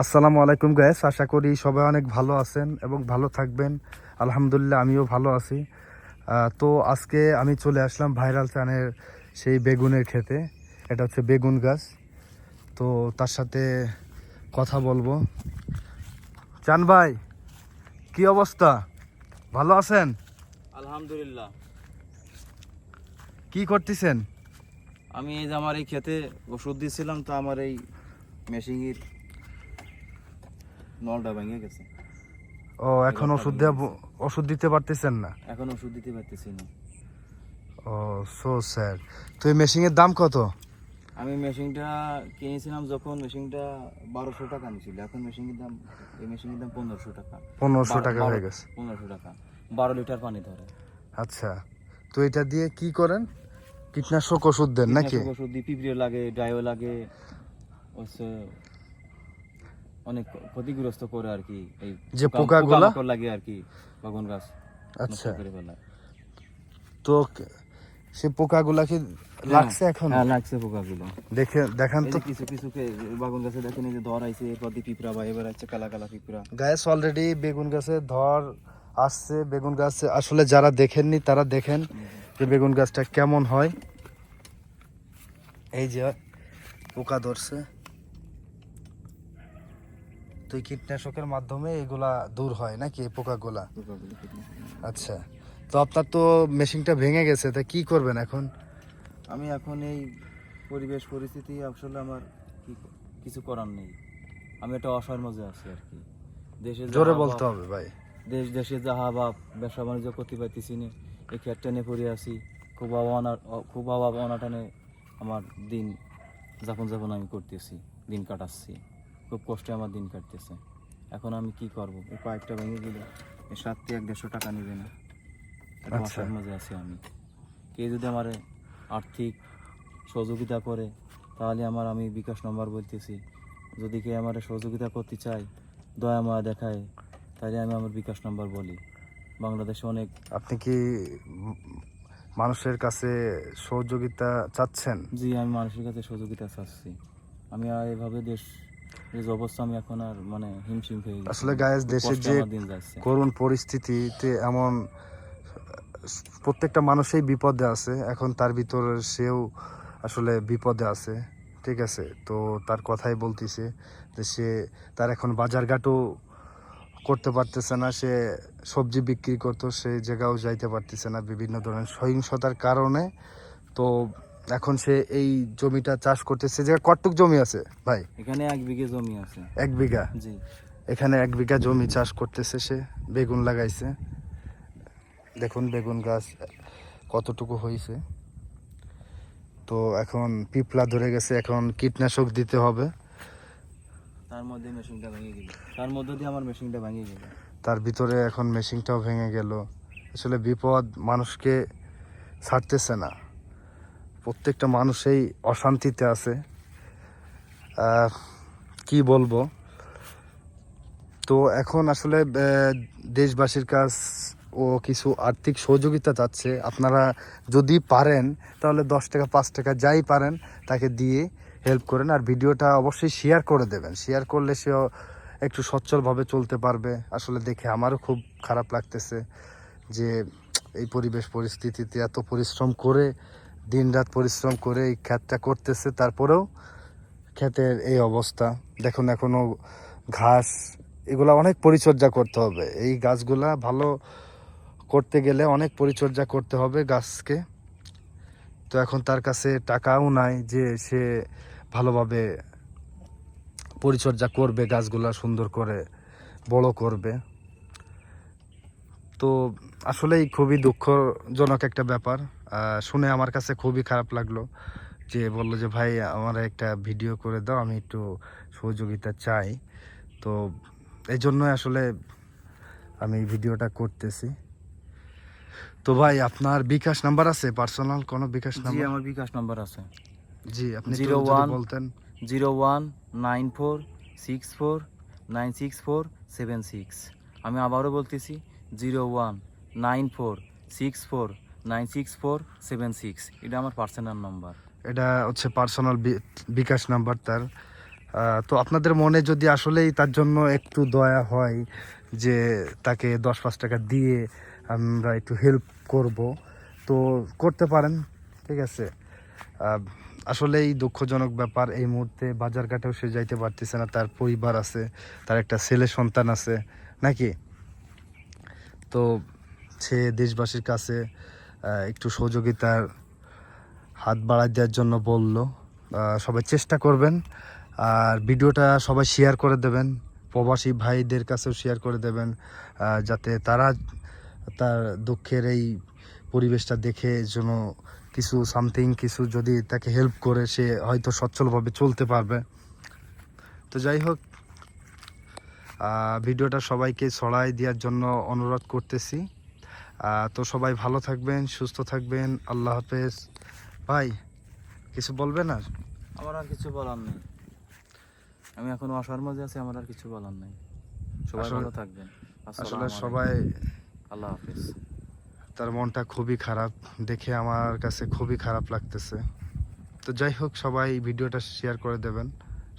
আসসালামু আলাইকুম গায়েস আশা করি সবাই অনেক ভালো আছেন এবং ভালো থাকবেন। আলহামদুলিল্লাহ আমিও ভালো আছি। তো আজকে আমি চলে আসলাম ভাইরাল চানের সেই বেগুনের খেতে এটা হচ্ছে বেগুন গাছ। তো তার সাথে কথা বলব। চান ভাই কি অবস্থা? ভালো আছেন? আলহামদুলিল্লাহ। কি করতেছেন? আমি এই যে আমার এই খেতে ওষুধ দিয়েছিলাম তো আমার এই মেশিনের নলটা ভেঙে গেছে। ও এখন ওষুধ দেওয়া ওষুধ দিতে পারতেছেন না? এখন ওষুধ দিতে পারতেছি না। ও সো স্যার তো এই মেশিনের দাম কত? আমি মেশিনটা কিনেছিলাম যখন মেশিনটা বারোশো টাকা নিয়েছিল এখন মেশিনের দাম এই মেশিনের দাম পনেরোশো টাকা। পনেরোশো টাকা হয়ে গেছে। পনেরোশো টাকা। বারো লিটার পানি ধরে। আচ্ছা। তো এটা দিয়ে কি করেন? কীটনাশক ওষুধ দেন নাকি? ওষুধ দিই পিঁপড়ে লাগে ডায়ো লাগে হচ্ছে অনেক ক্ষতিগ্রস্ত করে আর কি এই যে পোকা- পোকাগুলা? লাগে আর কি বাগুন গাছ আচ্ছা। তো সে পোকাগুলা কি লাগছে এখন? হ্যাঁ লাগছে পোকাগুলো। দেখে দেখান তো। কিছু কিছু বাগুন গাছে দেখেন এই যে ধর আইছে এরপর দিয়ে পিঁপড়া বা এবার আছে কালা কালা পিঁপড়া। গাছ অলরেডি বেগুন গাছে ধর আসছে বেগুন গাছ আসলে যারা দেখেননি তারা দেখেন যে বেগুন গাছটা কেমন হয়। এই যে পোকা ধরছে। তো এই কীটনাশকের মাধ্যমে এগুলা দূর হয় নাকি? এই পোকাগুলা? আচ্ছা। তো আপনার তো মেশিনটা ভেঙে গেছে তা কি করবেন এখন? আমি এখন এই পরিবেশ পরিস্থিতি আসলে আমার কিছু করার নেই। আমি একটা অসহায়ের মধ্যে আছি আর কি। দেশে জোরে বলতে হবে ভাই। দেশ দেশে যাহা বা ব্যবসা বাণিজ্য করতে পারতেছি না। এই নিয়ে পড়ে আছি। খুব অভাবনা খুব অভাব অনাটনে আমার দিন যাপন যাপন আমি করতেছি দিন কাটাচ্ছি। খুব কষ্টে আমার দিন কাটতেছে। এখন আমি কি করব? এই পাইপটা ভেঙে দিলে এই সাতটি এক দেড়শো টাকা নেবে না। একটা আচ্ছা। মাঝে আছি আমি। কে যদি আমার আর্থিক সহযোগিতা করে তাহলে আমার আমি বিকাশ নম্বর বলতেছি। যদি কে আমার সহযোগিতা করতে চায় দয়া মায়া দেখায় তাহলে আমি আমার বিকাশ নম্বর বলি। বাংলাদেশে অনেক আপনি কি মানুষের কাছে সহযোগিতা চাচ্ছেন? জি আমি মানুষের কাছে সহযোগিতা চাচ্ছি। আমি আর এভাবে দেশ এই যে অবস্থা আমি এখন আর মানে হিমশিম গেছি। আসলে গায়েস দেশের যে করুণ পরিস্থিতিতে এমন প্রত্যেকটা মানুষই বিপদে আছে এখন তার ভিতরে সেও আসলে বিপদে আছে ঠিক আছে? তো তার কথাই বলতেছে যে সে তার এখন বাজারঘাটও করতে পারতেছে না সে সবজি বিক্রি করতো সে জায়গাও যাইতে পারতেছে না বিভিন্ন ধরনের সহিংসতার কারণে। তো এখন সে এই জমিটা চাষ করতেছে। যে কটুক জমি আছে ভাই? এখানে এক বিঘে জমি আছে। এক বিঘা? জি। এখানে এক বিঘা জমি চাষ করতেছে সে বেগুন লাগাইছে। দেখুন বেগুন গাছ কতটুকু হয়েছে তো এখন পিপলা ধরে গেছে এখন কীটনাশক দিতে হবে। তার মধ্যে মেশিনটা ভেঙে গেল। তার মধ্যে দিয়ে আমার মেশিনটা ভেঙে গেল। তার ভিতরে এখন মেশিনটাও ভেঙে গেল। আসলে বিপদ মানুষকে ছাড়তেছে না। প্রত্যেকটা মানুষই অশান্তিতে আছে। কি বলব? তো এখন আসলে দেশবাসীর কাছ ও কিছু আর্থিক সহযোগিতা চাচ্ছে। আপনারা যদি পারেন, তাহলে দশ টাকা, পাঁচ টাকা যাই পারেন, তাকে দিয়ে হেল্প করেন। আর ভিডিওটা অবশ্যই শেয়ার করে দেবেন। শেয়ার করলে সেও একটু সচ্ছলভাবে চলতে পারবে। আসলে দেখে আমারও খুব খারাপ লাগতেছে যে এই পরিবেশ পরিস্থিতিতে এত পরিশ্রম করে দিনরাত পরিশ্রম করে এই ক্ষেতটা করতেছে, তারপরেও ক্ষেতের এই অবস্থা। দেখুন এখনও ঘাস, এগুলা অনেক পরিচর্যা করতে হবে। এই গাছগুলা ভালো করতে গেলে অনেক পরিচর্যা করতে হবে গাছকে। তো এখন তার কাছে টাকাও নাই যে সে ভালোভাবে পরিচর্যা করবে, গাছগুলা সুন্দর করে বড় করবে। তো আসলেই খুবই দুঃখজনক একটা ব্যাপার। শুনে আমার কাছে খুবই খারাপ লাগল যে বলল যে ভাই আমার একটা ভিডিও করে দাও আমি একটু সহযোগিতা চাই। তো এই জন্য আসলে আমি ভিডিওটা করতেছি। তো ভাই আপনার বিকাশ নাম্বার আছে? পার্সোনাল কোনো বিকাশ নাম্বার? আমার বিকাশ নাম্বার আছে। জি আপনি জিরো ওয়ান বলতেন। Zero one nine four six four nine six four seven six. আমি আবারও বলতেছি zero one nine four six four nine six four seven six. এটা আমার পার্সোনাল নাম্বার এটা হচ্ছে পার্সোনাল বিকাশ নাম্বার তার। তো আপনাদের মনে যদি আসলেই তার জন্য একটু দয়া হয় যে তাকে দশ পাঁচ টাকা দিয়ে আমরা একটু হেল্প করব, তো করতে পারেন, ঠিক আছে। আসলেই দুঃখজনক ব্যাপার, এই মুহূর্তে বাজারঘাটেও সে যাইতে পারতেছে না, তার পরিবার আছে, তার একটা ছেলে সন্তান আছে, নাকি? তো সে দেশবাসীর কাছে একটু সহযোগিতার হাত বাড়ায় দেওয়ার জন্য বলল। সবাই চেষ্টা করবেন। আর ভিডিওটা সবাই শেয়ার করে দেবেন। প্রবাসী ভাইদের কাছেও শেয়ার করে দেবেন। যাতে তারা তার দুঃখের এই পরিবেশটা দেখে যেন কিছু সামথিং কিছু যদি তাকে হেল্প করে, সে হয়তো সচ্ছলভাবে চলতে পারবে। তো যাই হোক ভিডিওটা সবাইকে ছড়াই দেওয়ার জন্য অনুরোধ করতেছি। তো সবাই ভালো থাকবেন সুস্থ থাকবেন। আল্লাহ হাফেজ। ভাই কিছু বলবেন আর আমার আর কিছু বলার নেই। আমি এখন অসার মাঝে আছি আমার আর কিছু বলার নেই। সবাই ভালো থাকবেন। আসলে সবাই আল্লাহ হাফিজ। তার মনটা খুবই খারাপ দেখে আমার কাছে খুবই খারাপ লাগতেছে। তো যাই হোক সবাই ভিডিওটা শেয়ার করে দেবেন।